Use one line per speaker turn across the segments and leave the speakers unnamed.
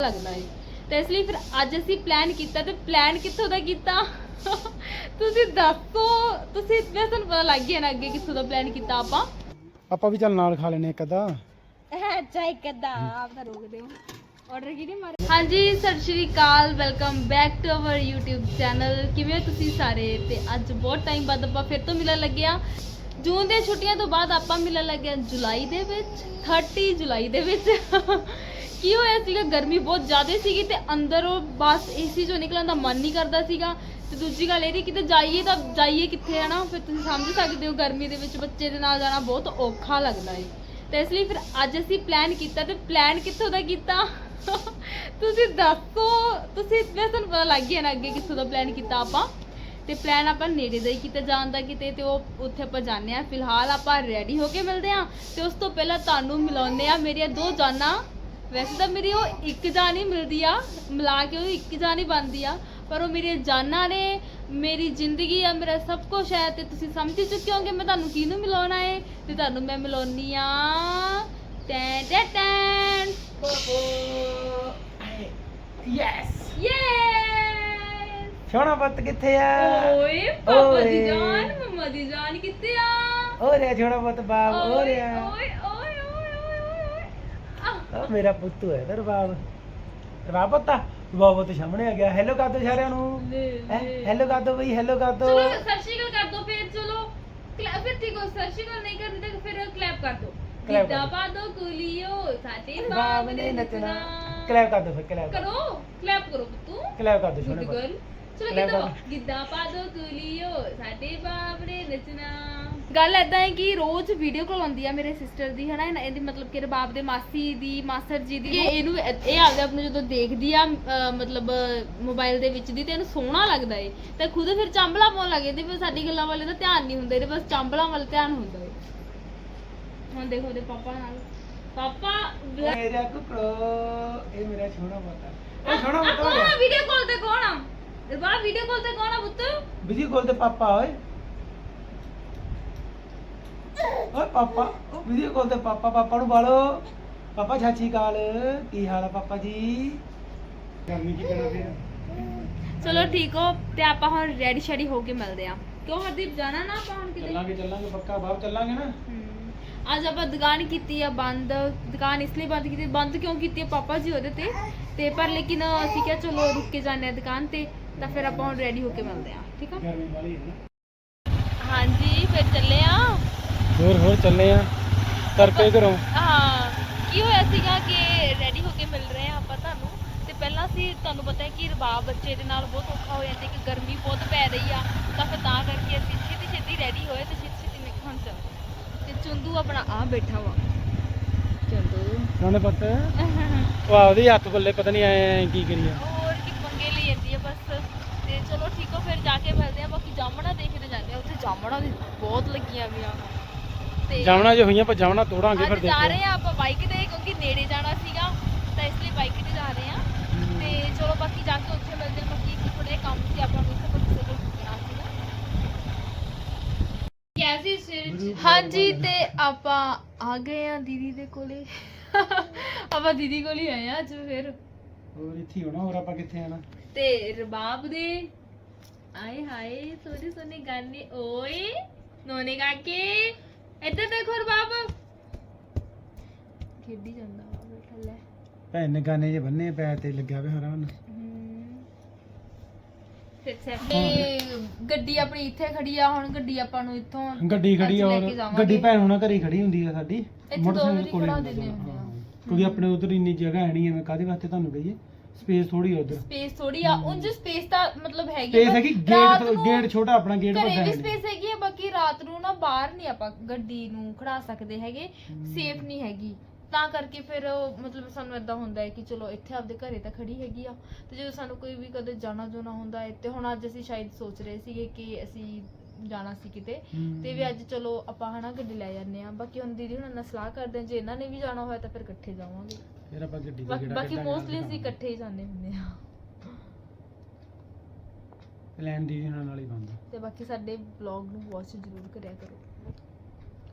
ਲੱਗਦਾ ਹੈ ਤੇ ਇਸ ਲਈ ਫਿਰ ਅੱਜ ਅਸੀਂ ਪਲਾਨ ਕੀਤਾ ਤੇ ਪਲਾਨ ਕਿੱਥੋਂ ਦਾ ਕੀਤਾ? ਤੁਸੀਂ ਦੱਸੋ। ਤੁਸੀਂ ਵੈਸੇ ਤੁਹਾਨੂੰ ਪਤਾ ਲੱਗ ਗਿਆ ਨਾ ਅੱਗੇ ਕਿੱਥੋਂ ਦਾ ਪਲਾਨ ਕੀਤਾ ਆਪਾਂ।
ਆਪਾਂ ਵੀ ਚੱਲ ਨਾਲ ਖਾ ਲੈਨੇ ਇੱਕ ਅੱਧਾ।
ਅੱਛਾ ਇੱਕ ਅੱਧਾ। ਆਪ ਤਾਂ ਰੋਕ ਦਿਓ ਆਰਡਰ ਕਿਹਨੇ ਮਾਰੇ? ਹਾਂਜੀ ਸਤਿ ਸ਼੍ਰੀ ਅਕਾਲ। Welcome back to our YouTube channel ਕਿਵੇਂ ਹੋ ਤੁਸੀਂ ਸਾਰੇ? ਤੇ ਅੱਜ ਬਹੁਤ ਟਾਈਮ ਬਾਅਦ ਆਪਾਂ ਫਿਰ ਤੋਂ ਮਿਲਣ ਲੱਗੇ ਆ ਜੂਨ ਦੀਆਂ ਛੁੱਟੀਆਂ ਤੋਂ ਬਾਅਦ ਆਪਾਂ ਮਿਲਣ ਲੱਗੇ ਹਾਂ ਜੁਲਾਈ ਦੇ ਵਿੱਚ। 30 ਜੁਲਾਈ ਦੇ ਵਿੱਚ। ਸੀਗਾ, ਗਰਮੀ ਬਹੁਤ ਜ਼ਿਆਦਾ ਸੀਗੀ ਤੇ ਅੰਦਰ ਬਸ ਏਸੀ ਚੋਂ ਨਿਕਲਣ ਦਾ ਮਨ ਨਹੀਂ ਕਰਦਾ ਸੀਗਾ। ਤੇ ਦੂਜੀ ਗੱਲ ਇਹ ਕਿ ਕਿਤੇ ਜਾਈਏ ਤਾਂ ਜਾਈਏ ਕਿੱਥੇ ਹੈ ਨਾ ਫਿਰ ਤੁਸੀਂ ਸਮਝ ਸਕਦੇ ਹੋ, ਗਰਮੀ ਦੇ ਵਿੱਚ ਬੱਚੇ ਦੇ ਨਾਲ ਜਾਣਾ ਬਹੁਤ ਔਖਾ ਲੱਗਦਾ ਹੈ ਤੇ ਇਸ ਲਈ ਫਿਰ ਅੱਜ ਅਸੀਂ ਪਲਾਨ ਕੀਤਾ ਤੇ ਪਲਾਨ ਕਿੱਥੋਂ ਦਾ ਕੀਤਾ? ਤੁਸੀਂ ਦੱਸੋ, ਤੁਸੀਂ ਵੈਸੇ ਤੁਹਾਨੂੰ ਪਤਾ ਲੱਗ ਗਿਆ ਨਾ ਅੱਗੇ ਕਿੱਥੋਂ ਦਾ ਪਲਾਨ ਕੀਤਾ ਆਪਾਂ। ਤੇ ਪਲਾਨ ਆਪਾਂ ਨੇੜੇ ਦਾ ਹੀ ਕਿਤੇ ਜਾਣ ਦਾ ਕਿਤੇ, ਤੇ ਉਹ ਉੱਥੇ ਆਪਾਂ ਜਾਂਦੇ ਆ ਫਿਲਹਾਲ ਆਪਾਂ ਰੈਡੀ ਹੋ ਕੇ ਮਿਲਦੇ ਆ ਤੇ ਉਸ ਤੋਂ ਪਹਿਲਾਂ ਤੁਹਾਨੂੰ ਮਿਲਾਉਂਦੇ ਆ ਮੇਰੀਆਂ ਦੋ ਜਾਨਾਂ। ਵੈਸੇ ਤਾਂ ਮੇਰੀ ਉਹ ਇੱਕ ਜਾਨ ਹੀ ਮਿਲਦੀ ਆ ਮਿਲਾ ਕੇ ਉਹ ਇੱਕ ਜਾਨ ਹੀ ਬਣਦੀ ਆ ਪਰ ਉਹ ਮੇਰੀਆਂ ਜਾਨਾਂ ਨੇ ਮੇਰੀ ਜ਼ਿੰਦਗੀ ਆ ਮੇਰਾ ਸਭ ਕੁਝ ਹੈ ਤੇ ਤੁਸੀਂ ਸਮਝ ਹੀ ਚੁੱਕੇ ਹੋਗੇ ਮੈਂ ਤੁਹਾਨੂੰ ਕਿਹਨੂੰ ਮਿਲਾਉਣਾ ਹੈ ਤੇ ਤੁਹਾਨੂੰ ਮੈਂ ਮਿਲਾਉਣੀ ਆ ਟੈਂ ਟੈਂ ਟੈਂ।
ਯੈਸ
ਯੇਸ
ਸੋਹਣਾ ਪੁੱਤ ਕਿੱਥੇ ਆ?
ਓਏ ਪਾਪਾ ਦੀ। ਜਾਨ ਮੰਮਾ ਦੀ ਜਾਨ ਕਿੱਥੇ ਆ?
ਬਾਬ ਰਿਹਾ
ਓਏ ਓਏ ਓਏ ਓਏ ਓਏ।
ਉਹ ਮੇਰਾ ਪੁੱਤੂ ਹੈ ਦਰ ਬਾਬ ਰਬਾਬ ਪੁੱਤਾ ਬਾਬ ਤੇ ਸਾਹਮਣੇ ਆ ਗਿਆ। ਹੈਲੋ ਕਰ ਦੋ ਸਾਰਿਆਂ ਨੂੰ। ਹੈਲੋ ਕਰ ਦੋ ਬਈ ਹੈਲੋ ਕਰ ਦੋ।
ਚਲੋ ਸਤਿ ਸ਼੍ਰੀ ਅਕਾਲ ਕਰ ਦੋ ਫਿਰ ਚਲੋ। ਕਲੈਪ ਫਿਰ ਠੀਕ ਹੋ ਸਤਿ ਸ਼੍ਰੀ ਅਕਾਲ ਨਹੀਂ ਕਰਦੀ ਤਾਂ ਫਿਰ ਕਲੈਪ ਕਰ ਦੋ।
ਦਿਓ।
ਪਾ ਦੋ ਕੁਲੀਓ ਸਾਡੇ
ਬਾਬ ਨੇ ਨੱਚਣਾ। ਕਲੈਪ ਕਰ ਦੋ ਫਿਰ ਕਲੈਪ
ਕਰੋ ਕਲੈਪ ਕਰੋ ਪੁੱਤੂ।
ਕਲੈਪ ਕਰ ਦੋ ਸੋਹਣੇ
ਚਲੋ ਪਾ। ਗਿੱਧਾ ਪਾ ਦੋ ਕੁਲੀਓ ਸਾਡੇ ਬਾਬ ਨੇ। ਨੱਚਣਾ ਗੱਲ ਐਦਾਂ ਹੈ ਕਿ ਰੋਜ਼ ਵੀਡੀਓ ਕਾਲ ਆਉਂਦੀ ਆ ਮੇਰੇ ਸਿਸਟਰ ਦੀ ਹਨਾ? ਇਹਨਾਂ- ਇਹਦੀ ਮਤਲਬ ਕਿ ਰਬਾਬ ਦੇ ਮਾਸੀ ਦੀ ਮਾਸਰ ਜੀ ਦੀ ਇਹ ਇਹਨੂੰ ਇਹ ਆਪਦੇ ਆਪ ਨੂੰ ਜਦੋਂ ਦੇਖਦੀ ਆ ਅਹ ਮਤਲਬ ਮੋਬਾਈਲ ਦੇ ਵਿੱਚ ਦੀ ਤੇ ਇਹਨੂੰ ਸੋਹਣਾ ਲੱਗਦਾ ਏ। ਤੇ ਖੁਦ ਫਿਰ ਚਾਂਬਲਾ ਪਾਉਣ ਲੱਗ ਜਾਂਦੀ ਫਿਰ ਸਾਡੀ ਗੱਲਾਂ ਵਾਲੇ ਦਾ ਧਿਆਨ ਨਹੀਂ ਹੁੰਦਾ ਇਹਦੇ ਬਸ ਚਾਂਬਲਾਂ ਵੱਲ ਧਿਆਨ ਹੁੰਦਾ ਏ। ਹੁਣ ਦੇਖੋ ਉਹਦੇ ਪਾਪਾ ਨਾਲ। ਪਾਪਾ
ਮੇਰਾ ਕੁਕੜੋ ਇਹ ਮੇਰਾ ਸੋਹਣਾ ਪੁੱਤ। ਹੈ ਇਹ ਸੋਹਣਾ ਪੁੱਤ ਹੋ
ਕੌਣ
ਰਿਹਾ
ਵੀਡੀਓ ਕਾਲ ਤੇ ਕੌਣ ਆ? ਰਬਾਬ ਵੀਡੀਓ ਕਾਲ ਤੇ ਕੌਣ ਆ ਪੁੱਤ?
ਵੀਡੀਓ ਕਾਲ ਤੇ ਪਾਪਾ ਓਏ। ਓਏ ਪਾਪਾ ਵੀਡੀਓ ਕਾਲ ਤੇ ਪਾਪਾ ਪਾਪਾ ਨੂੰ ਬਾਲੋ। ਪਾਪਾ ਛਾਚੀ ਕਾਲ ਕੀ ਹਾਲ ਆ ਪਾਪਾ ਜੀ? ਗਰਮੀ ਕੀ ਕਰਾਂ ਫਿਰ
ਚਲੋ ਠੀਕ ਹੋ ਤੇ ਆਪਾਂ ਹੁਣ ਰੈਡੀ ਸ਼ੈਡੀ ਹੋ ਕੇ ਮਿਲਦੇ ਆ। ਕਿਉਂ ਹਰਦੀਪ ਜਾਣਾ ਨਾ ਆਪਾਂ ਹੁਣ ਕਿਤੇ?
ਚੱਲਾਂਗੇ ਚੱਲਾਂਗੇ ਪੱਕਾ ਬਾਹਰ ਚੱਲਾਂਗੇ ਨਾ।
ਹਮ, ਅੱਜ ਆਪਾਂ ਦੁਕਾਨ ਕੀਤੀ ਆ ਬੰਦ ਦੁਕਾਨ ਇਸ ਲਈ ਬੰਦ ਕੀਤੀ ਬੰਦ ਕਿਉਂ ਕੀਤੀ ਆ ਪਾਪਾ ਜੀ ਉਹਦੇ ਤੇ? ਤੇ ਪਰ ਲੇਕਿਨ ਅਸੀਂ ਕਿਹਾ ਚਲੋ ਰੁਕ ਕੇ ਜਾਂਦੇ ਆ ਦੁਕਾਨ ਤੇ ਤਾਂ ਫਿਰ ਆਪਾਂ ਹੁਣ ਰੈਡੀ ਹੋ ਕੇ ਮਿਲਦੇ ਆ ਠੀਕ ਆ?
ਗਰਮੀ ਵਾਲੀ ਹੈ ਨਾ।
ਹਾਂਜੀ ਫਿਰ ਚੱਲੇ ਆ।
ਹੋਰ ਹੋਰ ਚੱਲੇ ਆ। ਤਰਕੇ ਘਰੋਂ?
ਹਾਂ ਕੀ ਹੋਇਆ ਸੀਗਾ ਕਿ ਰੈਡੀ ਹੋ ਕੇ ਮਿਲ ਰਹੇ ਆ ਆਪਾਂ ਤੁਹਾਨੂੰ? ਤੇ ਪਹਿਲਾਂ ਸੀ ਤੁਹਾਨੂੰ ਪਤਾ ਹੈ ਕਿ ਰਬਾਬ ਬੱਚੇ ਦੇ ਨਾਲ ਬਹੁਤ ਔਖਾ ਹੋ ਜਾਂਦਾ ਕਿ ਗਰਮੀ ਬਹੁਤ ਪੈ ਰਹੀ ਆ। ਤਾਂ ਫਿਰ ਤਾਂ ਕਰਕੇ ਅਸੀਂ ਛੇਤੀ ਛੇਤੀ ਰੈਡੀ ਹੋਏ ਤੇ ਛੇਤੀ ਛੇਤੀ ਨਿਕਲ ਹੁਣ ਚੱਲਦੇ ਤੇ ਚੁੰਦੂ ਆਪਣਾ ਆ ਬੈਠਾ ਵਾ। ਚੁੰਦੂ।
ਸੋਹਣੇ ਪੁੱਤ ਉਹ ਆਪਦੇ ਹੱਥ ਬੱਲੇ ਪਤਾ ਨਹੀਂ ਆਏ ਕੀ ਕਰੀਏ।
ਹੋਰ ਕੀ ਪੰਗੇ ਲਈ ਜਾਂਦੀ ਆ ਬਸ। ਤੇ ਚਲੋ ਠੀਕ ਹੋ ਫਿਰ ਜਾ ਕੇ ਮਿਲਦੇ ਆ। ਬਾਕੀ ਜਾਮਣਾ ਦੇਖਦੇ ਜਾਂਦੇ ਆ। ਉੱਥੇ ਜਾਮਣਾ ਵੀ ਬਹੁਤ ਲੱਗੀਆਂ ਵੀਆਂ। ਤੇ
ਜਾਵਣਾ ਜੇ ਹੋਈਆਂ ਪਰ ਜਾਵਣਾ ਤੋੜਾਂਗੇ ਫਿਰ
ਅੱਜ ਜਾ ਰਹੇ ਆ ਆਪਾਂ ਬਾਈਕ ਤੇ ਕਿਉਂਕਿ ਨੇੜੇ ਜਾਣਾ ਸੀਗਾ ਤਾਂ ਇਸ ਲਈ ਬਾਈਕ ਤੇ ਜਾ ਰਹੇ ਆ ਤੇ ਚਲੋ ਬਾਕੀ ਜਾ ਕੇ ਉੱਥੇ ਮਿਲਦੇ ਆ ਬਾਕੀ ਇੱਕ ਥੋੜੇ ਕੰਮ ਸੀ ਆਪਾਂ ਨੂੰ ਇੱਥੇ ਕਿਸੇ ਕੋਲ ਰੁਕਣਾ ਸੀਗਾ ਕੈਸੀ ਸਿਰ ਹਾਂਜੀ ਤੇ ਆਪਾਂ ਆ ਗਏ ਆ ਦੀਦੀ ਦੇ ਕੋਲੇ। ਆਪਾਂ ਦੀਦੀ ਕੋਲ ਹੀ ਆਏ ਆ ਅੱਜ ਫਿਰ।
ਹੋਰ ਇੱਥੇ ਹੀ ਹੋਣਾ ਹੋਰ ਆਪਾਂ ਕਿੱਥੇ ਆਣਾ
ਤੇ ਰਬਾਬ ਦੇ। ਆਏ ਹਾਏ ਸੋਹਣੇ ਸੋਹਣੇ ਗਾਨੇ। ਓਏ ਨੋਨੇ ਕਾਕੇ। ਇੱਧਰ ਦੇਖੋ ਰਬਾਬ ਖੇਡੀ ਜਾਂਦਾ ਵਾ ਬੈਠਾ ਲੈ
ਭੈਣ ਨੇ ਗਾਨੇ ਜੇ ਬੰਨੇ ਪੈਰ ਤੇ ਲੱਗਿਆ ਵੇ ਹਰਾ
ਤੇ ਤੇ ਗੱਡੀ ਆਪਣੀ ਇੱਥੇ ਖੜੀ ਆ ਹੁਣ ਗੱਡੀ ਆਪਾਂ ਨੂੰ ਇੱਥੋਂ
ਗੱਡੀ ਖੜੀ ਔਰ। ਗੱਡੀ ਭੈਣ ਹੁਣਾਂ ਘਰੇ ਖੜੀ ਹੁੰਦੀ ਆ ਸਾਡੀ
ਦੋ ਵਾਰੀ ਖੜਾ ਦਿੰਦੇ ਹੁੰਦੇ ਆ।
ਹਾਂ। ਕਿਉਂਕਿ ਆਪਣੇ ਉਧਰ ਇੰਨੀ ਜਗ੍ਹਾ ਹੈ ਨਹੀਂ ਐਵੇਂ ਕਾਦੇ ਵਾਸਤੇ ਤੁਹਾਨੂੰ ਕਹੀਏ ਸਪੇਸ ਥੋੜੀ ਉਧਰ।
ਸਪੇਸ ਥੋੜੀ ਆ ਉਂਝ ਸਪੇਸ ਤਾਂ ਮਤਲਬ ਹੈਗੀ
ਸਪੇਸ ਹੈਗੀ
ਰਾਤ
ਗੇਟ ਗੇਟ ਛੋਟਾ ਆਪਣਾ ਗੇਟ ਵੱਡਾ
ਘਰੇ ਵੀ
ਹੈ
ਸਪੇਸ ਹੈਗੀ ਆ ਬਾਕੀ ਰਾਤ ਨੂੰ ਨਾ ਬਾਹਰ ਨਹੀਂ ਆਪਾਂ ਗੱਡੀ ਨੂੰ ਖੜਾ ਸਕਦੇ ਹੈਗੇ ਸੇਫ ਨਹੀਂ ਹੈਗੀ। ਤਾਂ ਕਰਕੇ ਫਿਰ ਉਹ ਮਤਲਬ ਸਾਨੂੰ ਇਦਾਂ ਹੁੰਦਾ ਹੈ ਕਿ ਚਲੋ ਇੱਥੇ ਆਪਦੇ ਘਰੇ ਤਾਂ ਖੜੀ ਹੈਗੀ ਆ। ਤੇ ਜਦੋਂ ਸਾਨੂੰ ਕੋਈ ਵੀ ਕਦੇ ਜਾਣਾ ਜੋਣਾ ਹੁੰਦਾ ਹੈ ਤੇ ਹੁਣ ਅੱਜ ਅਸੀਂ ਸ਼ਾਇਦ ਸੋਚ ਰਹੇ ਸੀਗੇ ਕਿ ਅਸੀਂ ਜਾਣਾ ਸੀ ਕਿਤੇ। ਤੇ ਵੀ ਅੱਜ ਚਲੋ ਆਪਾਂ ਹਨਾ ਗੱਡੀ ਲੈ ਜਾਂਦੇ ਆ ਬਾਕੀ ਹੁਣ ਦੀਦੀ ਹੁਣ ਨਾਲ ਸਲਾਹ ਕਰਦੇ ਆ ਜੇ ਇਹਨਾਂ ਨੇ ਵੀ ਜਾਣਾ ਹੋਇਆ ਤਾਂ ਫਿਰ ਇਕੱਠੇ ਜਾਵਾਂਗੇ।
ਫਿਰ ਆਪਾਂ ਗੱਡੀ ਦਾ
ਬਾਕੀ ਮੋਸਟਲੀ ਅਸੀਂ ਇਕੱਠੇ ਹੀ ਜਾਂਦੇ ਹੁੰਦੇ ਆ
ਪਲਾਨ ਦੀ ਇਹਨਾਂ ਨਾਲ ਹੀ ਬੰਦਾ
ਤੇ ਬਾਕੀ ਸਾਡੇ ਵਲੌਗ ਨੂੰ ਵਾਚ ਜ਼ਰੂਰ ਕਰਿਆ ਕਰੋ।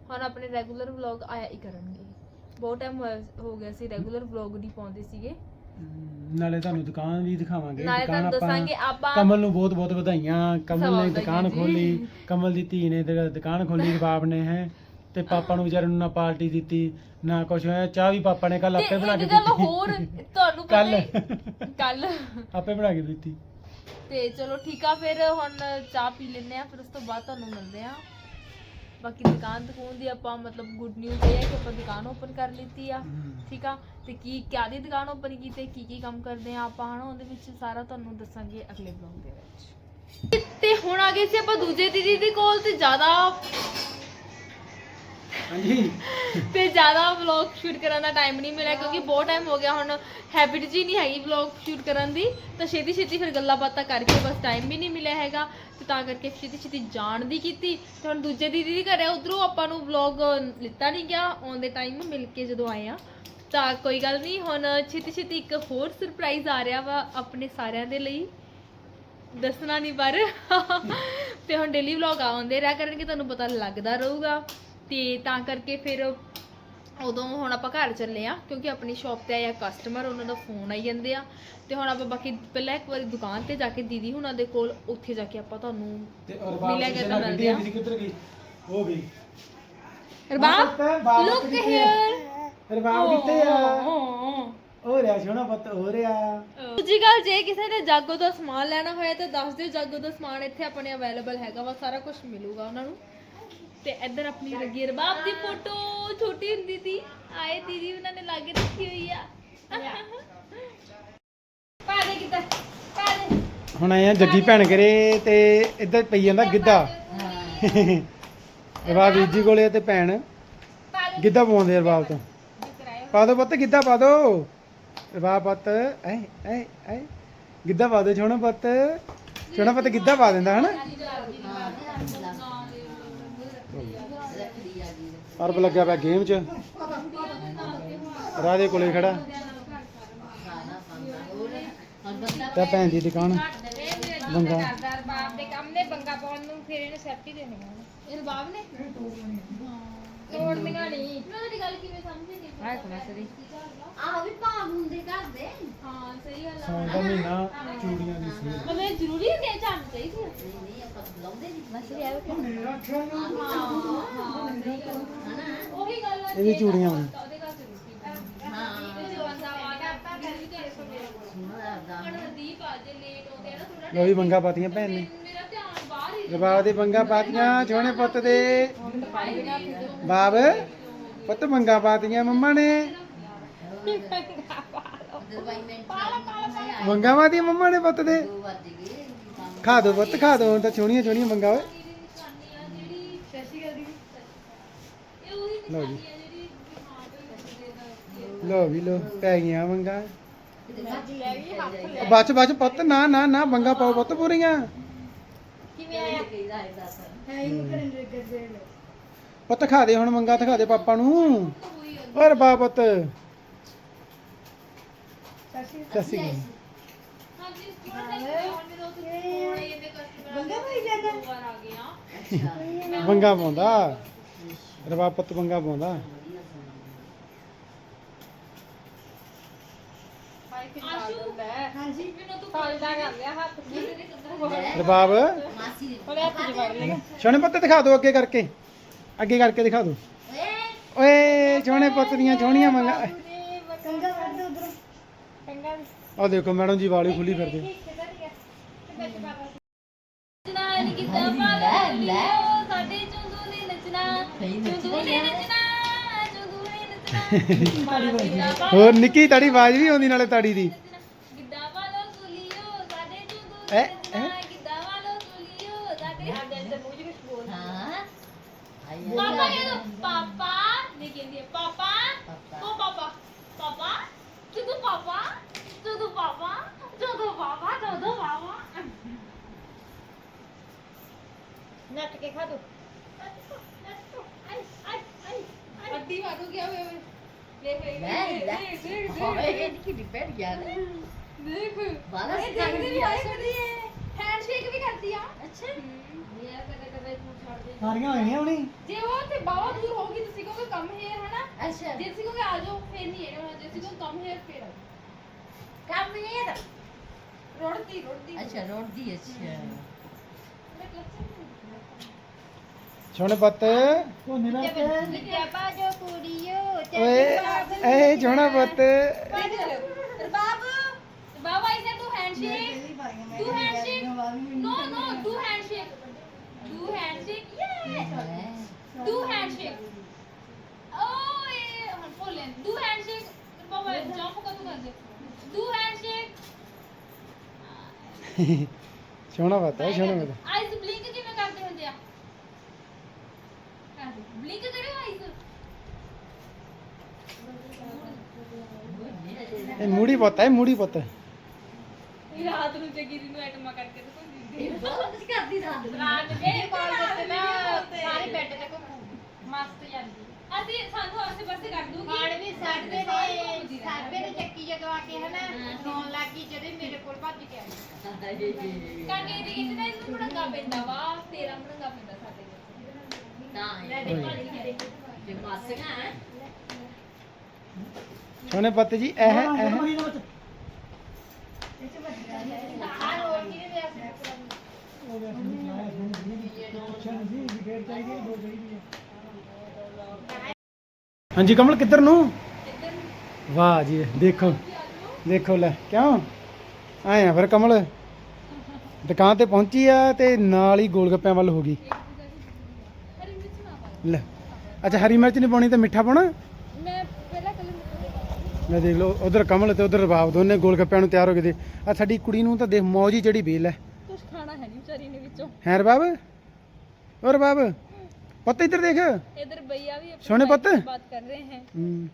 ਹੁਣ ਆਪਣੇ ਰੈਗੂਲਰ ਵਲੌਗ ਆਇਆ ਹੀ ਕਰਨਗੇ। ਬਹੁਤ ਟਾਈਮ ਹੋ ਗਿਆ ਸੀ ਰੈਗੂਲਰ ਵਲੌਗ ਨਹੀਂ ਪਾਉਂਦੇ ਸੀਗੇ।
ਨਾਲੇ ਤੁਹਾਨੂੰ ਦੁਕਾਨ ਵੀ ਦਿਖਾਵਾਂਗੇ।
ਨਾਲੇ ਤੁਹਾਨੂੰ
ਆਪਾਂ-
ਦੱਸਾਂਗੇ ਆਪਾਂ
ਕਮਲ ਨੂੰ ਬਹੁਤ ਬਹੁਤ ਵਧਾਈਆਂ। ਕਮਲ ਨੇ ਦੁਕਾਨ। ਖੋਲੀ। ਕਮਲ ਦੀ ਧੀ ਨੇ ਦ- ਦੁਕਾਨ ਖੋਲੀ ਰਬਾਬ ਨੇ ਹੈ। ਤੇ ਪਾਪਾ ਨੂੰ ਵਿਚਾਰੇ ਨੂੰ ਨਾ ਪਾਰਟੀ ਦਿੱਤੀ ਨਾ ਕੁਛ ਹੋਇਆ। ਚਾਹ ਵੀ ਪਾਪਾ ਨੇ ਕੱਲ
ਤੇ
ਆਪੇ ਬਣਾ ਕੇ
ਇੱਕ ਗੱਲ
ਦਿੱਤੀ।
ਹੋਰ ਤੁਹਾਨੂੰ ਪਤਾ
ਕੱਲ ਆਪੇ ਬਣਾ ਕੇ ਦਿੱਤੀ।
ਤੇ ਚਲੋ ਠੀਕ ਆ ਫਿਰ ਹੁਣ ਚਾਹ ਪੀ ਲੈਂਦੇ ਆ ਫਿਰ ਉਸ ਤੋਂ ਬਾਅਦ ਤੁਹਾਨੂੰ ਮਿਲਦੇ ਆ। ਬਾਕੀ ਦੁਕਾਨ ਦੁਕਾਨ ਦੀ ਆਪਾਂ ਮਤਲਬ ਗੁੱਡ ਨਿਊਜ਼ ਇਹ ਹੈ ਕਿ ਆਪਾਂ ਦੁਕਾਨ ਓਪਨ ਕਰ ਲਿੱਤੀ ਆ, ਠੀਕ ਆ? ਤੇ ਕੀ ਕਿਆ ਦੀ ਦੁਕਾਨ ਓਪਨ ਕੀਤੀ, ਕੀ ਕੀ ਕੰਮ ਕਰਦੇ ਆ ਆਪਾਂ, ਹਨਾ? ਉਹਦੇ ਵਿੱਚ ਸਾਰਾ ਤੁਹਾਨੂੰ ਦੱਸਾਂਗੇ ਅਗਲੇ ਵਲੌਗ ਦੇ ਵਿੱਚ। ਤੇ ਹੁਣ ਆ ਗਏ ਸੀ ਆਪਾਂ ਦੂਜੇ ਦੀਦੀ ਦੇ ਕੋਲ ਤੇ ਜ਼ਿਆਦਾ
ਹਾਂਜੀ।
ਤੇ ਜ਼ਿਆਦਾ ਵਲੌਗ ਸ਼ੂਟ ਕਰਨ ਦਾ ਟਾਈਮ ਨਹੀਂ ਮਿਲਿਆ ਕਿਉਂਕਿ ਬਹੁਤ ਟਾਈਮ ਹੋ ਗਿਆ ਹੁਣ ਹੈਬਿਟ ਜੀ ਨਹੀਂ ਹੈਗੀ ਵਲੌਗ ਸ਼ੂਟ ਕਰਨ ਦੀ, ਤਾਂ ਛੇਤੀ ਛੇਤੀ ਫਿਰ ਗੱਲਾਂ ਬਾਤਾਂ ਕਰਕੇ ਬਸ ਟਾਈਮ ਵੀ ਨਹੀਂ ਮਿਲਿਆ ਹੈਗਾ, ਤੇ ਤਾਂ ਕਰਕੇ ਛੇਤੀ ਛੇਤੀ ਜਾਣ ਦੀ ਕੀਤੀ, ਤੇ ਹੁਣ ਦੂਜੇ ਦੀਦੀ ਦੀ ਘਰੇ ਉਧਰੋਂ ਆਪਾਂ ਨੂੰ ਵਲੌਗ ਲਿੱਤਾ ਨਹੀਂ ਗਿਆ ਔਨ ਦੇ ਟਾਈਮ ਮਿਲ ਕੇ ਜਦੋਂ ਆਏ ਆ ਤਾਂ ਕੋਈ ਗੱਲ ਨਹੀਂ, ਹੁਣ ਛੇਤੀ ਛੇਤੀ ਇੱਕ ਹੋਰ ਸਰਪ੍ਰਾਈਜ਼ ਆ ਰਿਹਾ ਵਾ ਆਪਣੇ ਸਾਰਿਆਂ ਦੇ ਲਈ। ਦੱਸਣਾ ਨਹੀਂ ਪਰ, ਤੇ ਹੁਣ ਡੇਲੀ ਵਲੌਗ ਆਉਂਦੇ ਰਿਹਾ ਕਰਨਗੇ, ਤੁਹਾਨੂੰ ਪਤਾ ਲੱਗਦਾ ਰਹੂਗਾ। ਤੇ ਤਾਂ ਕਰਕੇ ਫਿਰ ਉਦੋਂ ਹੁਣ ਆਪਾਂ ਘਰ ਚੱਲੇ ਆ ਕਿਉਂਕਿ ਆਪਣੀ ਸ਼ਾਪ ਤੇ ਆਇਆ ਕਸਟਮਰ ਉਹਨਾਂ ਦਾ ਫੋਨ ਆਈ ਜਾਂਦੇ ਆ। ਤੇ ਹੁਣ ਆਪਾਂ ਬਾਕੀ ਪਹਿਲਾਂ ਇੱਕ ਵਾਰੀ ਦੁਕਾਨ ਤੇ ਜਾ ਕੇ ਦੀਦੀ ਹੁਣਾਂ ਦੇ ਕੋਲ ਉੱਥੇ ਜਾ ਕੇ ਆਪਾਂ ਤੁਹਾਨੂੰ
ਤੇ
ਮਿਲਿਆ ਗਿਆ ਤਾਂ ਮਿਲਦੇ ਆ।
ਕਿੱਧਰ ਗਈ ਉਹ ਗਈ
ਰਬਾਬ
ਬਾਬ
ਲੁੱਕ? ਹੇਅਰ
ਰਬਾਬ ਕਿੱਥੇ ਆ? ਹੋ ਰਿਹਾ ਸੋਹਣਾ ਪੁੱਤ ਹੋ ਰਿਹਾ।
ਦੂਜੀ ਗੱਲ ਜੇ ਕਿਸੇ ਨੇ ਜਾਗੋ ਦਾ ਸਮਾਨ ਲੈਣਾ ਹੋਇਆ ਤਾਂ ਦੱਸ ਦਿਓ ਜਾਗੋ ਦਾ ਸਮਾਨ ਇੱਥੇ ਆਪਣੇ ਅਵੇਲੇਬਲ ਹੈਗਾ ਵਾ ਸਾਰਾ ਕੁਝ ਮਿਲੂਗਾ ਉਹਨਾਂ ਨੂੰ। ਤੇ ਇੱਧਰ ਆਪਣੀ ਲੱਗੀ ਰਬਾਬ ਦੀ ਫੋਟੋ ਛੋਟੀ ਹੁੰਦੀ ਸੀ। ਆਏ ਦੀਦੀ ਉਹਨਾਂ ਨੇ ਲਾ ਕੇ ਰੱਖੀ ਹੋਈ ਆ। ਪਾ ਦੇ ਕਿੱਦਾਂ ਪਾ ਦੇ।
ਹੁਣ ਆਏ ਆ ਜੱਗੀ ਭੈਣ ਕਰੇ ਤੇ ਇੱਧਰ ਪਈ ਜਾਂਦਾ ਗਿੱਧਾ। ਰਬਾਬ ਵੀਰ ਜੀ ਕੋਲੇ ਤੇ ਭੈਣ। ਗਿੱਧਾ ਪਾਉਂਦੇ ਆ ਰਬਾਬ ਤੋਂ। ਪਾ ਦੋ ਪੁੱਤ ਗਿੱਧਾ ਪਾ ਦੋ। ਰਬਾਬ ਪੁੱਤ ਐ ਐ ਐ ਗਿੱਧਾ ਪਾ ਦੋ ਛੋਣਾ ਪੁੱਤ। ਛੋਣਾ ਪੁੱਤ ਗਿੱਧਾ ਪਾ ਦਿੰਦਾ ਹਨਾ? ਅਰਬ ਲੱਗਿਆ ਪਿਆ ਗੇਮ 'ਚ। ਰਾਧੇ ਕੋਲੇ ਖੜਾ। ਤੇ ਭੈਣ ਦੀ ਦੁਕਾਨ। ਬੰਗਾ।
ਰਬਾਬ ਦੇ ਕੰਮ ਨੇ ਬੰਗਾ ਪਾਉਣ ਨੂੰ ਫਿਰ ਇਹਨੇ ਸੈਫਟੀ ਦੇਣੇ ਇਹ ਰਬਾਬ ਨੇ? ਮੈਂ ਤੁਹਾਡੀ ਗੱਲ ਕਿਵੇਂ
ਆਹ ਵੀ ਭਾਗ ਹੁੰਦੇ ਘਰ ਦੇ।
ਹਾਂ ਸਹੀ ਗੱਲ ਆ।
ਸੌਣ ਦਾ ਮਹੀਨਾ ਚੂੜੀਆਂ ਦੀ ਸੀ।
ਮਤਲਬ ਇਹ ਜ਼ਰੂਰੀ ਹੈ ਕਿ ਝਾੜ ਚਾਹੀਦੀ ਹੈ
ਨਹੀਂ ਨਹੀਂ ਆਪਾਂ ਬੁਲਾਉਂਦੇ ਨਹੀਂ।
ਮਸਰੀ ਆਵੇ ਉਹੀ ਗੱਲ ਆ
ਇਹ ਵੀ ਚੂੜੀਆਂ ਵਾਂ।
ਉਹਦੇ ਘਰ ਜ਼ਰੂਰੀ
ਹਾਂ।
ਤੇ ਜਵਾਨ ਦਾ ਆਵਾਜ਼ ਆਪਾਂ ਕਰ ਵੀ ਘਰੇ ਸੁਣਿਆ
ਸੁਣਾ ਦਾ
ਹੁਣ ਦੀਪ ਆ ਜੇ ਲੇਟ ਹੋ ਗਿਆ ਨਾ ਥੋੜਾ
ਲੋ ਵੀ ਬੰਗਾ ਪਾਤੀਆਂ ਭੈਣ ਨੇ। ਰਬਾਬ ਦੇ ਬੰਗਾ ਪਾਤੀਆਂ ਛੋਣੇ ਪੁੱਤ ਦੇ। ਬਾਬ ਪੁੱਤ ਬੰਗਾ ਪਾਤੀਆਂ ਮੰਮਾ ਨੇ।
ਦਵਾਈ ਮੈਂ ਆਇਆ
ਬੰਗਾ ਪਾਤੀਆਂ ਮੰਮਾ ਨੇ ਪੁੱਤ ਦੇ। ਖਾ ਦੋ ਪੁੱਤ ਖਾ ਦੋ ਹੁਣ ਤਾਂ ਛੋਣੀਆਂ ਛੋਣੀਆਂ ਬੰਗਾ ਓਏ। ਲਓ ਜੀ।
ਨਿਸ਼ਾਨੀ ਆ ਜਿਹੜੀ ਹਾਂ ਤੇ
ਲੋ ਵੀ ਲੋ ਪੈ ਗਈਆਂ
ਹੱਥ
ਬਚ ਬਚ ਪੁੱਤ ਨਾ ਨਾ ਨਾ ਬੰਗਾ ਪਾਓ ਪੁੱਤ ਪੂਰੀਆਂ।
ਕਿਵੇਂ ਆਇਆ?
ਕਿਹਦਾ ਇਹਦਾ ਸਰ
ਪੁੱਤ ਖਾ ਦੇ ਹੁਣ ਮੰਗਾ ਦਿਖਾ ਦੇ ਪਾਪਾ ਨੂੰ। ਓਏ ਰਬਾਬ ਪੁੱਤ। ਸਸੀ
ਹਾਂਜੀ ਥੋੜਾ ਜਿਹਾ ਹੁਣ ਮੇਰੇ ਉੱਤੇ ਫੋਨ ਆਈ ਜਾਂਦੇ ਕਸਟਮਰ ਬੰਗਾ ਭਾਈ ਜਾਂਦਾ ਆ ਗਿਆ
ਅੱਛਾ।
ਬੰਗਾ ਪਾਉਂਦਾ। ਰਬਾਬ ਪੁੱਤ ਬੰਗਾ ਪਾਉਂਦਾ।
ਆਸ਼ੂ ਹਾਂਜੀ। ਮੈਨੂੰ ਤੂੰ ਫਾਲਦਾ ਕਰ ਲਿਆ ਹੱਥ ਮੇਰੇ ਕਿੱਧਰ
ਰਬਾਬ
ਮਾਸੀ ਦੇ।
ਉਹਦੇ ਹੱਥ 'ਚ ਫੜ ਲਿਆ।
ਸੋਹਣੇ ਪੁੱਤ ਦਿਖਾ ਦਿਓ ਅੱਗੇ ਕਰਕੇ। ਅੱਗੇ ਕਰਕੇ ਦਿਖਾ ਦਿਓ
ਓਏ।
ਓਏ ਸੋਹਣੇ ਪੁੱਤ ਦੀਆਂ ਸੋਹਣੀਆਂ ਮੰਗਾ
ਕੰਗਾ ਕੱਢ ਉਧਰ। ਕੰਗਾ
ਆ ਦੇਖੋ ਮੈਡਮ ਜੀ ਵਾਲੀ ਖੁੱਲੀ ਫਿਰਦੇ।
ਨੱਚਣਾ ਨੀ ਕਿੱਦਾਂ ਪਾਲਾ ਲੈ ਸਾਡੇ ਚੁੰਦੂ ਨੇ ਨੱਚਣਾ ਚੁੰਦੂ ਨੇ ਨੱਚਣਾ।
ਹੋਰ ਨਿੱਕੀ ਤਾੜੀ ਆਵਾਜ਼ ਵੀ ਆਉਂਦੀ ਨਾਲੇ ਤਾੜੀ ਦੀ।
ਗਿੱਧਾ ਵਾਲੋ ਸੁਲੀਓ ਸਾਡੇ ਚੁੰਦੂ
ਐ,
ਨੇ ਨੱਚਣਾ ਗਿੱਧਾ ਵਾਲੋ ਸੁਲੀਓ ਸਾਡੇ ਸਾਡੇ ਅੰਦਰ ਮੂੰਹ ਵਿੱਚ ਬੋਲ
ਹਾਂ ਆਈ
ਪਾਪਾ ਕਹਿ ਦੋ ਪਾਪਾ। ਨਹੀਂ ਕਹਿੰਦੀ ਹੈ, ਪਾਪਾ
ਪਾਪਾ।
ਕੋ ਪਾਪਾ ਪਾਪਾ ਚੁੰਦੂ ਪਾਪਾ ਚੁੰਦੂ ਪਾਪਾ। ਚੁੰਦੂ ਪਾਪਾ ਚੁੰਦੂ ਪਾਪਾ ਨੱਟ ਕੇ ਖਾ ਦੋ ਅੱਡੀ ਮਾਰੂ ਗਿਆ ਵੇ ਵੇ। ਦੇਖ
ਲੈ ਲੈ
ਦੇਖ ਦੇਖ
ਹੋਏ ਇਹ ਕੀ ਡਿਪੈਂਡ ਯਾਰ।
ਦੇਖ।
ਬਾਲਾ ਸਿਖਾ ਰਹੀ
ਹੈ ਕਰਦੀ ਹੈ ਹੈਂਡਸ਼ੇਕ ਵੀ ਕਰਦੀ ਆ।
ਅੱਛਾ।
ਇਹ ਕਦੇ ਕਦੇ ਤੂੰ ਛੱਡ ਦੇ।
ਸਾਰੀਆਂ ਹੋਈਆਂ ਹੁਣੀ?
ਜੇ ਉਹ ਤੇ ਬਾਵਾ ਦੂਰ ਹੋਗੀ ਤੁਸੀਂ ਕਹੋਗੇ ਕਮ ਹੇਅਰ ਹੈ ਨਾ
ਅੱਛਾ।
ਜੇ ਤੁਸੀਂ ਕਹੋਗੇ ਆ ਜਾਓ ਫੇਰ ਨਹੀਂ ਇਹ ਹੋਣਾ ਜੇ ਤੁਸੀਂ ਕਹੋਗੇ ਕਮ ਹੇਅਰ ਫੇਰ ਆ
ਇਹ ਤਾਂ
ਰੋੜਦੀ ਰੋੜਦੀ।
ਅੱਛਾ ਰੋਟੀ ਅੱਛਾ।
ਛੋਣੇ ਪੁੱਤ ਉਹ ਨਿਰਾ
ਨਿੱਕਾ ਬਾਜੋ ਕੁੜੀਓ
ਓਏ ਇਹ ਛੋਣਾ ਪੁੱਤ
ਬਾਬੂ ਬਾਬਾ ਇਸੇ ਤੂੰ ਹੈਂਡਸ਼ੇਕ ਤੂੰ ਹੈਂਡਸ਼ੇਕ ਨੋ ਨੋ ਤੂੰ ਹੈਂਡਸ਼ੇਕ ਤੂੰ ਹੈਂਡਸ਼ੇਕ ਯੇ ਤੂੰ ਹੈਂਡਸ਼ੇਕ ਓਏ ਹੁਣ ਬੋਲੇ ਤੂੰ ਹੈਂਡਸ਼ੇਕ ਬਾਬਾ ਜੰਪ ਕਰ ਤੂੰ ਕਰ ਦੇ ਤੂੰ ਹੈਂਡਸ਼ੇਕ
ਛੋਣਾ ਪੁੱਤ ਹੈ ਛੋਣਾ ਪੁੱਤ
ਆਈਜ਼ ਬਲਿੰਕ ਕਿਵੇਂ ਕਰਦੇ ਹੁੰਦੇ ਆ ਬਲਿੰਕ ਕਰਿਓ ਆਈਜ਼
ਇਹ ਮੂੜੀ ਪੁੱਤ ਹੈ ਮੂੜੀ ਪੁੱਤ
ਇਹ ਰਾਤ ਨੂੰ ਜਗੀ ਦੀ ਨੂੰ ਐਟਮਾ ਕਰਕੇ ਤੇ ਕੋਈ
ਇਹ ਬਹੁਤ ਕੁਝ ਕਰਦੀ ਰਾਤ ਨੂੰ
ਰਾਤ ਇਹ ਕਾਲ ਕਰਦੇ ਨਾ ਸਾਰੇ ਬੈੱਡ ਤੇ ਘੁੰਮੂ ਮਸਤ ਜਾਂਦੀ ਅਸੀਂ ਸਾਨੂੰ ਆਸੇ ਪਾਸੇ ਕਰ ਦੂਗੀ
ਖਾਣ ਵੀ ਸਾਡੇ ਨੇ ਸਾਡੇ ਨੇ ਚੱਕੀ ਜਗਵਾ ਕੇ ਹਨਾ ਰੋਣ ਲੱਗੀ ਜਿਹੜੇ ਮੇਰੇ ਕੋਲ ਭੱਜ ਕੇ ਆਈ
ਕਾਕੇ ਦੀ ਕਿਤੇ ਨਾ ਇਹਨੂੰ ਮੜੰਗਾ ਪੈਂਦਾ ਵਾ ਤੇਰਾ ਮੜੰਗਾ ਪੈਂਦਾ ਸਾਡੇ ਵਿੱਚ
ਤਾਂ
ਰੈਡੀ ਭਾਜੀ ਕਿਤੇ
ਇਹ ਮਾਸੀਆਂ ਹੈ
ਛੋਣੇ ਜੀ, ਇਹ ਇਹ ਹਾਂਜੀ ਕਮਲ, ਕਿੱਧਰ ਨੂੰ? ਵਾਹ ਜੀ, ਦੇਖੋ ਦੇਖੋ ਲੈ, ਕਿਉਂ? ਆਏ ਆ ਫਿਰ ਕਮਲ। ਦੁਕਾਨ ਤੇ ਪਹੁੰਚੀ ਆ ਤੇ ਨਾਲ ਹੀ ਗੋਲ ਗੱਪਿਆਂ ਵੱਲ ਹੋ ਗਈ। ਲੈ, ਅੱਛਾ, ਹਰੀ ਮਿਰਚ ਨਹੀਂ ਪਾਉਣੀ ਤੇ ਮਿੱਠਾ ਪਾਉਣਾ?
ਮੈਂ
ਲੈ ਦੇਖ ਲਓ ਉਧਰ ਕਮਲ ਤੇ ਉਧਰ ਰਬਾਬ ਦੋਨੇ ਗੋਲ ਗੱਪਿਆਂ ਨੂੰ ਤਿਆਰ ਹੋ ਗਏ ਤੇ ਆ ਸਾਡੀ ਕੁੜੀ ਨੂੰ ਤਾਂ ਦੇਖ ਮੌਜ ਹੀ ਜਿਹੜੀ ਬੇਲ ਹੈ।
ਕੁਝ ਖਾਣਾ ਹੈ ਨਹੀਂ ਵਿਚਾਰੀ ਨੇ ਵਿੱਚੋਂ।
ਹੈ ਰਬਾਬ? ਓ ਰਬਾਬ? ਪੁੱਤ ਇੱਧਰ ਦੇਖ।
ਇਧਰ ਭਈਆ ਵੀ
ਸੋਹਣੇ ਪੁੱਤ।
ਬਾਤ ਕਰ ਰਹੇ
ਹੂੰ।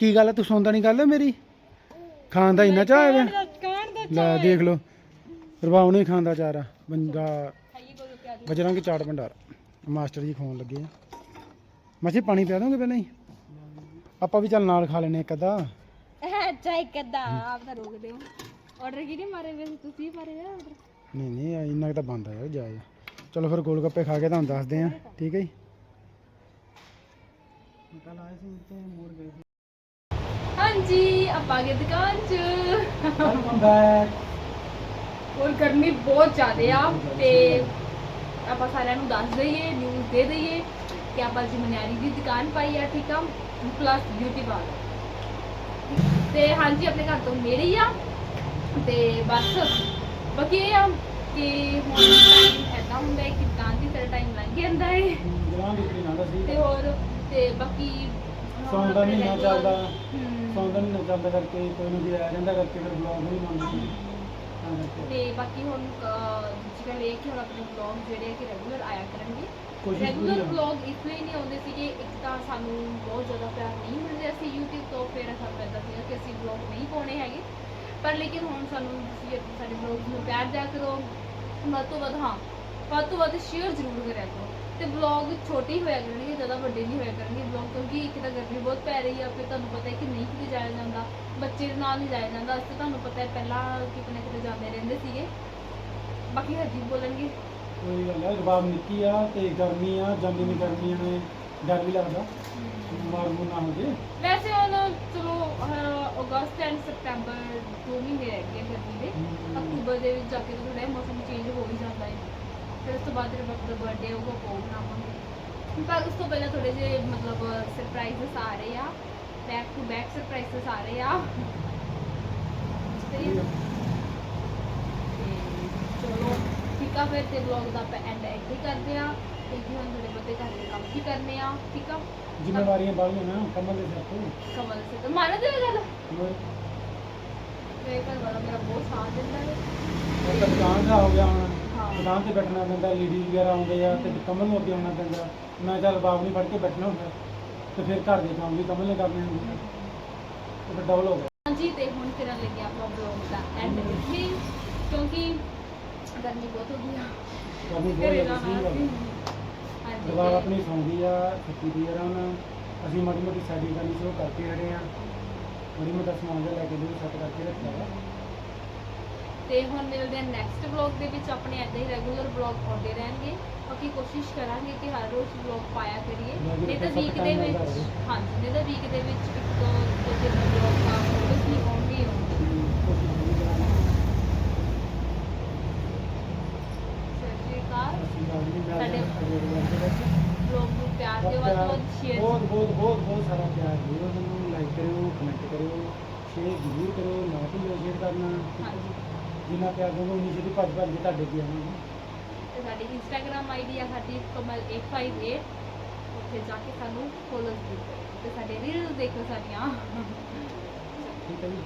ਕੀ ਗੱਲ ਤੂੰ ਸੌਂਦਾ ਨਹੀਂ ਗੱਲ ਮੇਰੀ? ਖਾਣ ਦਾ ਇੰਨਾ ਚਾਹ ਹੈ
ਦਾ
ਲੈ ਦੇਖ ਲਓ। ਰਬਾਬ ਨਹੀਂ ਖਾਂਦਾ ਚਾਰਾ ਬੰਦਾ
ਖਾਈਏ ਕੋਲ ਪਿਆਜ਼
ਬਜਰੰਗ ਚਾਟ ਭੰਡਾਰ। ਮਾਸਟਰ ਜੀ ਖਵਾਉਣ ਲੱਗੇ ਆ। ਮਾਸੀ ਪਾਣੀ ਪਿਆ ਦੋਗੇ ਪਹਿਲਾਂ ਹੀ? ਆਪਾਂ ਵੀ ਚੱਲ ਨਾਲ ਖਾ ਲੈਨੇ ਇੱਕ ਅੱਧਾ।
ਅੱਛਾ ਇੱਕ ਅੱਧਾ ਆਪ ਤਾਂ ਰੋਕਦੇ ਹੋ। ਆਰਡਰ ਕਿਹਨੇ ਮਾਰੇ ਵੇ? ਤੁਸੀਂ ਮਾਰੇ ਆ ਆਰਡਰ
ਨਹੀਂ ਨਹੀਂ ਇੰਨਾ ਕੁ ਤਾਂ ਬੰਦ ਆ ਯਾਰ ਜਾਏ ਚਲੋ ਫਿਰ ਗੋਲ ਗੱਪੇ ਖਾ ਕੇ ਤੁਹਾਨੂੰ ਦੱਸਦੇ ਆ ਠੀਕ ਹੈ ਜੀ? ਕੱਲ ਆਏ ਸੀ ਤੇ ਮੋੜ ਗਏ ਸੀ
ਹਾਂਜੀ ਆਪਾਂ ਗਏ ਦੁਕਾਨ 'ਚ।
ਵੈਲਕਮ ਬੈਕ
ਹੋਰ ਗਰਮੀ ਬਹੁਤ ਜ਼ਿਆਦਾ ਆ ਤੇ ਆਪਾਂ ਸਾਰਿਆਂ ਨੂੰ ਦੱਸ ਦਈਏ ਨਿਊਜ਼ ਦੇ ਦਈਏ। ਕਿ ਆਪਾਂ ਜੀ ਮਨਿਆਰੀ ਦੀ ਦੁਕਾਨ ਪਾਈ ਆ ਠੀਕ ਆ? ਪਲੱਸ ਬਿਊਟੀ ਪਾਰਲਰ ਤੇ ਹਾਂਜੀ ਆਪਣੇ ਘਰ ਤੋਂ ਨੇੜੇ ਹੀ ਆ। ਤੇ ਬਸ ਬਾਕੀ ਇਹ ਆ ਕਿ ਹੁਣ ਟਾਈਮ ਐਦਾਂ ਹੁੰਦਾ ਹੈ ਕਿ ਦੁਕਾਨ ਦੀ ਤਰ੍ਹਾਂ ਟਾਈਮ ਲੰਘ ਜਾਂਦਾ ਹੈ।
ਜਵਾਨ ਦੀ ਕੁੜੀ ਨਾਲ ਸੀ।
ਤੇ ਹੋਰ ਤੇ ਬਾਕੀ
ਸੌਣ ਦਾ ਮਹੀਨਾ ਚੱਲਦਾ। ਸੌਣ ਦਾ ਮਹੀਨਾ ਚੱਲਦਾ ਕਰਕੇ ਕੋਈ ਨਾ ਕੋਈ ਆ ਜਾਂਦਾ ਕਰਕੇ ਫਿਰ ਬਲੌਗ ਨਹੀਂ ਬਣਦੇ ਤਾਂ
ਬਾਕੀ ਹੁਣ ਕਿ ਹੁਣ ਆਪਣੇ ਵਲੌਗ ਜਿਹੜੇ ਕਿ ਰੈਗੂਲਰ ਆਇਆ ਕਰਨਗੇ। ਰੈਗੂਲਰ। ਵਲੌਗ ਇਸ ਲਈ ਨਹੀਂ ਆਉਂਦੇ ਸੀਗੇ ਇੱਕ ਤਾਂ ਸਾਨੂੰ ਬਹੁਤ ਜ਼ਿਆਦਾ ਪਿਆਰ ਨਹੀਂ ਮਿਲ ਰਿਹਾ ਸੀ YouTube ਤੋਂ ਫਿਰ ਸਾਨੂੰ ਇੱਦਾਂ ਸੀਗਾ ਕਿ ਅਸੀਂ ਵਲੌਗ ਨਹੀਂ ਪਾਉਣੇ ਹੈਗੇ। ਪਰ ਲੇਕਿਨ ਹੁਣ ਸਾਨੂੰ ਤੁਸੀਂ ਸਾਡੇ ਵਲੌਗ ਨੂੰ ਪਿਆਰ ਦਿਆ ਕਰੋ। ਵੱਧ ਤੋਂ ਵੱਧ ਹਾਂ ਵੱਧ ਤੋਂ ਵੱਧ ਸ਼ੇਅਰ ਜ਼ਰੂਰ ਕਰਿਆ ਕਰੋ। ਤੇ ਵਲੌਗ ਛੋਟੇ ਹੀ ਹੋਇਆ ਕਰਨਗੇ ਜ਼ਿਆਦਾ ਵੱਡੇ ਨਹੀਂ ਹੋਇਆ ਕਰਨਗੇ ਵਲੌਗ ਕਿਉਂਕਿ ਇੱਕ ਤਾਂ ਗਰਮੀ ਬਹੁਤ ਪੈ ਰਹੀ ਆ ਫਿਰ ਤੁਹਾਨੂੰ ਪਤਾ ਹੈ ਕਿ ਨਹੀਂ ਕਿਤੇ ਜਾਇਆ ਜਾਂਦਾ। ਬੱਚੇ ਦੇ ਨਾਲ ਨਹੀਂ ਜਾਇਆ ਜਾਂਦਾ ਅਸੀਂ ਤੁਹਾਨੂੰ ਪਤਾ ਹੈ ਪਹਿਲਾਂ ਕਿਤੇ ਨਾ ਕਿਤੇ ਜਾਂਦੇ ਰਹਿੰਦੇ ਸੀਗੇ। ਬਾਕੀ ਹਰਜੀਤ ਬੋਲਣਗੇ।
ਕੋਈ ਗੱਲ ਹੈ ਰਬਾਬ ਨਿੱਕੀ ਆ ਤੇ ਗਰਮੀ ਆ ਜਾਂਦੀ ਨਹੀਂ ਗਰਮੀਆਂ ਨੇ ਡਰ ਵੀ ਲੱਗਦਾ। ਮਾਰ ਨਾ ਹੋ ਜੇ।
ਵੈਸੇ ਹੁਣ ਚਲੋ ਅਹ, ਅਗਸਤ ਐਂਡ ਸਤੰਬਰ ਦੋ ਮਹੀਨੇ ਰਹਿ ਗਏ ਗਰਮੀ ਦੇ।
ਹਮ।
ਅਕਤੂਬਰ ਦੇ ਵਿੱਚ ਜਾ ਕੇ ਤਾਂ ਥੋੜਾ ਮੌਸਮ ਚੇਂਜ ਹੋ ਹੀ ਜਾਂਦਾ ਹੈ। ਫਿਰ ਉਸ ਤੋਂ ਬਾਅਦ ਜਿਹੜਾ ਵਕਤ ਬਰਥਡੇ ਹੋਊਗਾ ਪ੍ਰੋਗਰਾਮ ਹੋਣਗੇ ਪਰ ਉਸ ਤੋਂ ਪਹਿਲਾਂ ਥੋੜੇ ਜਿਹੇ ਮਤਲਬ ਸਰਪ੍ਰਾਈਜ਼ਸ ਆ ਰਹੇ ਆ। ਬੈਕ ਟੂ ਬੈਕ ਸਰਪ੍ਰਾਈਜ਼ਸ ਆ ਰਹੇ ਆ। ਤੇ ਚਲੋ ਠੀਕ ਆ ਫਿਰ ਤੇ ਵਲੌਗ ਦਾ ਆਪਾਂ ਐਂਡ ਇੱਥੇ ਕਰਦੇ ਆ ਕਿਉਂਕਿ ਹੁਣ ਥੋੜੇ ਬਹੁਤੇ ਘਰ ਦੇ ਕੰਮ ਵੀ ਕਰਨੇ ਆ ਠੀਕ ਆ?
ਜ਼ਿੰਮੇਵਾਰੀਆਂ ਬਾਲੀਆਂ ਨਾ ਕਮਲ ਦੇ ਸਿਰ ਤੇ।
ਕਮਲ ਸੇ ਤਾਂ। ਮੰਨ ਦੇ ਗੱਲ?
ਹੋਰ
ਮੇਰੇ ਘਰ ਵਾਲਾ ਮੇਰਾ ਬਹੁਤ ਸਾਥ ਦਿੰਦਾ ਹੈ।
ਉਹ ਤਾਂ ਦੁਕਾਨ ਦਾ ਹੋ ਗਿਆ ਹੁਣ।
ਹਾਂ।
ਦੁਕਾਨ ਤੇ ਬੈਠਣਾ ਪੈਂਦਾ ਲੀਡੀ ਵਗੈਰਾ ਆਉਂਦੇ ਆ ਤੇ ਕਮਲ ਨੂੰ ਅੱਗੇ ਆਉਣਾ ਪੈਂਦਾ। ਮੈਂ ਚੱਲ ਨਹੀਂ ਫੜ ਕੇ ਬੈਠਣਾ ਹੁੰਦਾ। ਤੇ ਫਿਰ ਘਰ ਦੇ ਕੰਮ ਵੀ ਕਮਲ ਨੇ ਕਰਨੇ ਹੁੰਦੇ ਆ। ਤੇ ਫਿਰ ਡਬਲ ਹੋ ਗਿਆ।
ਹਾਂਜੀ ਤੇ ਹੁਣ ਫਿਰਨ ਲੱਗਿਆ ਆਪਾਂ ਬਲੌਗ ਦਾ ਐਂਡ ਇੱਥੇ। ਕਿਉਂਕਿ ਗਰਮੀ ਬਹੁਤ ਹੋ ਗਈ ਆ।
ਕਰਨੀ ਬਹੁਤ
ਘਰੇ ਜਾਣਾ
ਸੀ
ਸੀ ਹਾਂਜੀ।
ਦਵਾਰ ਆਪਣੀ ਸੌਂਦੀ ਆ ਛੁੱਟੀ ਦੀ ਆ ਹੁਣ ਅਸੀਂ ਮਾੜੀ ਮੋਟੀ ਸੈਟਿੰਗ ਕਰਨੀ ਸ਼ੁਰੂ ਕਰਕੇ ਹਟੇ ਆ। ਮਾੜੀ ਮੋਟਾ ਸਮਾਨ ਜਿਹਾ ਲੈ ਕੇ ਵੀ ਸੈੱਟ ਕਰਕੇ ਰੱਖਿਆ ਵਾ।
ਤੇ ਹੁਣ ਮਿਲਦੇ ਹਾਂ ਨੈਕਸਟ ਵਲੌਗ ਦੇ ਵਿੱਚ। ਆਪਣੇ ਐਦਾਂ ਹੀ ਰੈਗੂਲਰ ਵਲੌਗ ਆਉਂਦੇ ਰਹਿਣਗੇ। ਬਾਕੀ ਕੋਸ਼ਿਸ਼ ਕਰਾਂਗੇ ਕਿ ਹਰ ਰੋਜ਼ ਵਲੌਗ ਪਾਇਆ ਕਰੀਏ। ਨਹੀਂ ਤਾਂ ਵੀਕ ਦੇ ਵਿੱਚ। ਹਾਂਜੀ ਨਹੀਂ ਤਾਂ ਵੀਕ ਦੇ ਵਿੱਚ ਇੱਕ ਦੋ ਦੋ ਤਿੰਨ ਵਲੌਗ ਦਾ ਫੋਟੋਸ ਨਹੀਂ
ਸਾਡੇ ਵਲੌਗ ਦੇ ਵਿੱਚ
ਲੋਕ ਨੂੰ ਪਿਆਰ ਦਿਓ ਵੱਧ ਤੋਂ ਵੱਧ ਸ਼ੇਅਰ
ਬਹੁਤ ਬਹੁਤ ਬਹੁਤ ਬਹੁਤ ਸਾਰਾ ਪਿਆਰ ਦਿਓ ਸਾਨੂੰ ਲਾਈਕ ਕਰਿਓ ਕਮੈਂਟ ਕਰਿਓ ਸ਼ੇਅਰ ਜ਼ਰੂਰ ਕਰਿਓ ਨਾ ਭੁੱਲਿਓ ਸ਼ੇਅਰ ਕਰਨਾ।
ਹਾਂਜੀ।
ਜਿੰਨਾ ਪਿਆਰ ਦੋਗੇ ਉਨੀ ਛੇਤੀ ਭੱਜ ਭੱਜ ਕੇ ਤੁਹਾਡੇ ਅੱਗੇ ਆਵਾਂਗੇ।
ਤੇ ਸਾਡੀ ਇੰਸਟਾਗ੍ਰam ਆਈਡੀ ਆ ਸਾਡੀ ਕਮਲ858 ਉੱਥੇ ਜਾ ਕੇ ਸਾਨੂੰ ਫੋਲੋ ਕਰੋ। ਤੇ ਸਾਡੇ ਰੀਲਸ ਦੇਖੋ ਸਾਡੀਆਂ।
ਠੀਕ ਹੈ ਜੀ।